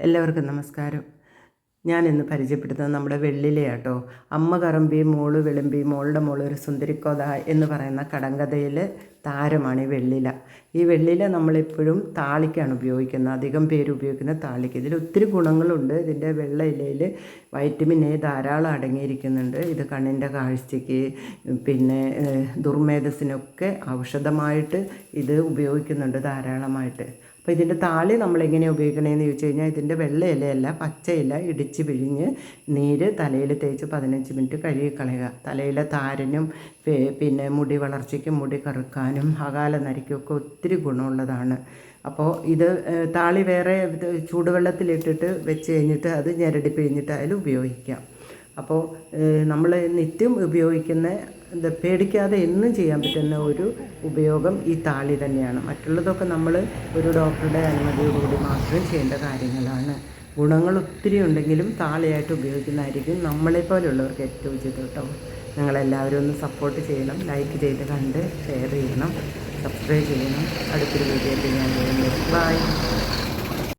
എല്ലാവർക്കും നമസ്കാരം. ഞാൻ ഇന്ന് പരിചയപ്പെടുത്തുന്നത് നമ്മുടെ വെള്ളിലെയാട്ടോ. അമ്മ കറമ്പി മോൾ വിളമ്പി മോളുടെ മോൾ ഒരു സുന്ദരിക്കോത എന്ന് പറയുന്ന കടങ്കഥയിൽ താരമാണ് ഈ വെള്ളില. ഈ വെള്ളില നമ്മളെപ്പോഴും താളിക്കാണ് ഉപയോഗിക്കുന്നത്. അധികം പേര് ഉപയോഗിക്കുന്ന താളിക്ക്. ഇതിൽ ഒത്തിരി ഗുണങ്ങളുണ്ട്. ഇതിന്റെ വെള്ള ഇലയിൽ വൈറ്റമിൻ എ ധാരാളം അടങ്ങിയിരിക്കുന്നുണ്ട്. ഇത് കണ്ണിന്റെ കാഴ്ചയ്ക്ക് പിന്നെ ദുർമേധസിനൊക്കെ ഔഷധമായിട്ട് ഇത് ഉപയോഗിക്കുന്നുണ്ട് ധാരാളമായിട്ട്. അപ്പോൾ ഇതിന്റെ താളി നമ്മൾ ഉപയോഗിക്കണമെന്ന് ചോദിച്ചു കഴിഞ്ഞാൽ ഇതിന്റെ വെള്ള ഇലയല്ല പച്ച ഇല ഇടിച്ച് പിഴിഞ്ഞ് നീര് തലയിൽ തേച്ച് പതിനഞ്ച് മിനിറ്റ് കഴുകി കളയുക തലയിലെ താരനും പിന്നെ മുടി വളർച്ചയ്ക്കും മുടി കറുക്കാനും അകാല നരിക്കൊക്കെ ഒത്തിരി ഗുണമുള്ളതാണ്. അപ്പോൾ ഇത് താളി വേറെ ചൂടുവെള്ളത്തിലിട്ടിട്ട് വെച്ച് കഴിഞ്ഞിട്ട് അത് ഞെരടി പിഴിഞ്ഞിട്ട് അതിൽ ഉപയോഗിക്കാം. അപ്പോൾ നമ്മൾ നിത്യം ഉപയോഗിക്കുന്ന എന്താ പേടിക്കാതെ എന്നും ചെയ്യാൻ പറ്റുന്ന ഒരു ഉപയോഗം ഈ താളി തന്നെയാണ്. മറ്റുള്ളതൊക്കെ നമ്മൾ ഒരു ഡോക്ടറുടെ അനുമതിയോടുകൂടി മാത്രം ചെയ്യേണ്ട കാര്യങ്ങളാണ്. ഗുണങ്ങൾ ഒത്തിരി ഉണ്ടെങ്കിലും താളിയായിട്ട് ഉപയോഗിക്കുന്നതായിരിക്കും നമ്മളെപ്പോലുള്ളവർക്ക് ഏറ്റവും ഉചിതം കേട്ടോ. നിങ്ങളെല്ലാവരും ഒന്ന് സപ്പോർട്ട് ചെയ്യണം ലൈക്ക് ചെയ്ത് കണ്ട് ഷെയർ ചെയ്യണം സബ്സ്ക്രൈബ് ചെയ്യണം. അടുത്തൊരു വീഡിയോ ഞാൻ വേണ്ടി ബൈ